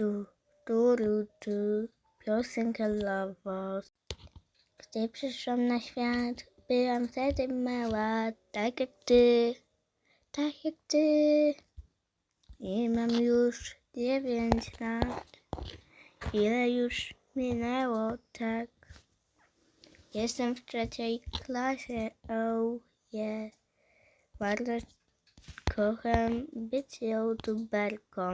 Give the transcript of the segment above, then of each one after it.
tu, tu, tu, piosenka dla was. Gdy przyszłam na świat, byłam wtedy mała, tak jak ty, tak jak ty. I mam już dziewięć lat, ile już minęło, tak. Jestem w trzeciej klasie, oh yeah. Bardzo kocham być youtuberką.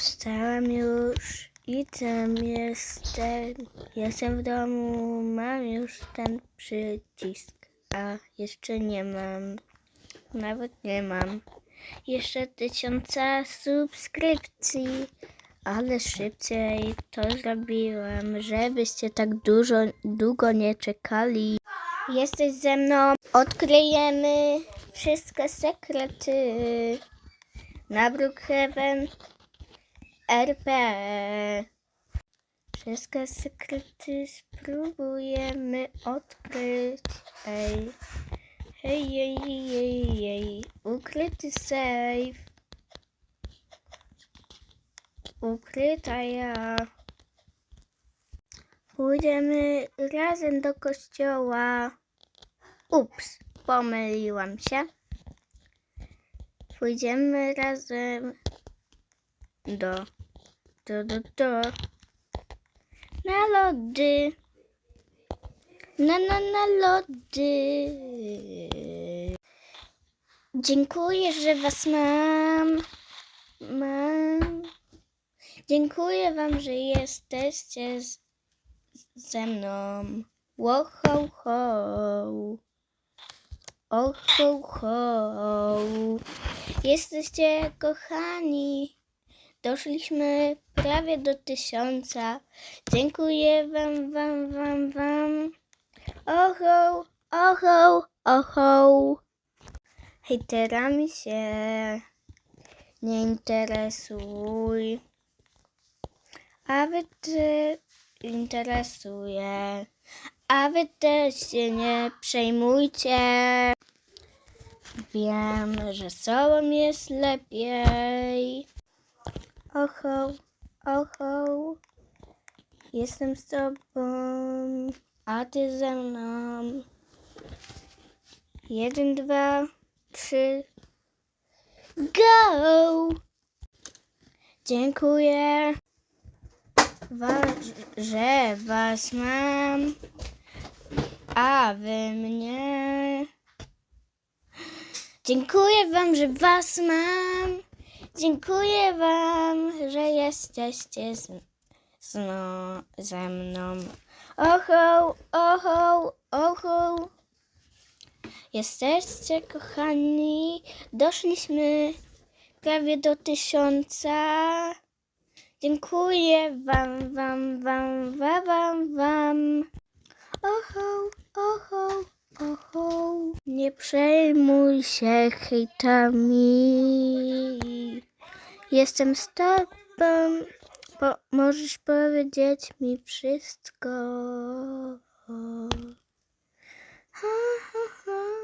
Wstałam już i tam jestem. Jestem w domu, mam już ten przycisk, a jeszcze nie mam. Nawet nie mam. Jeszcze tysiąca subskrypcji, ale szybciej to zrobiłem, żebyście tak dużo, długo nie czekali. Jesteś ze mną, odkryjemy wszystkie sekrety na Brookhaven RP. Wszystkie sekrety spróbujemy odkryć. Ej, hej, jej, jej, jej, ukryty safe. Ukryta ja. Pójdziemy razem do kościoła. Ups, pomyliłam się. Pójdziemy razem do, do, do, na lody. Na, na, na lody. Dziękuję, że was mam. Mam. Dziękuję wam, że jesteście z, ze mną. Wo, ho, ho. O, ho, ho. Jesteście kochani. Doszliśmy prawie do tysiąca. Dziękuję wam, wam, wam, wam. Oho, oho, oho. Hejterami się nie interesuj. A wy ty interesuje. A wy też się nie przejmujcie. Wiem, że sobą jest lepiej. Oho, oho. Jestem z tobą, a ty ze mną. Jeden, dwa, trzy. Go! Dziękuję, wa- że was mam, a wy mnie. Dziękuję wam, że was mam. Dziękuję wam, że jesteście z, z no, ze mną. Oho, oho, oho. Jesteście kochani. Doszliśmy prawie do tysiąca. Dziękuję wam, wam, wam, wam, wam, wam. Oho, oho. Nie przejmuj się hejtami. Jestem z tobą. Po, możesz powiedzieć mi wszystko. Ha, ha, ha.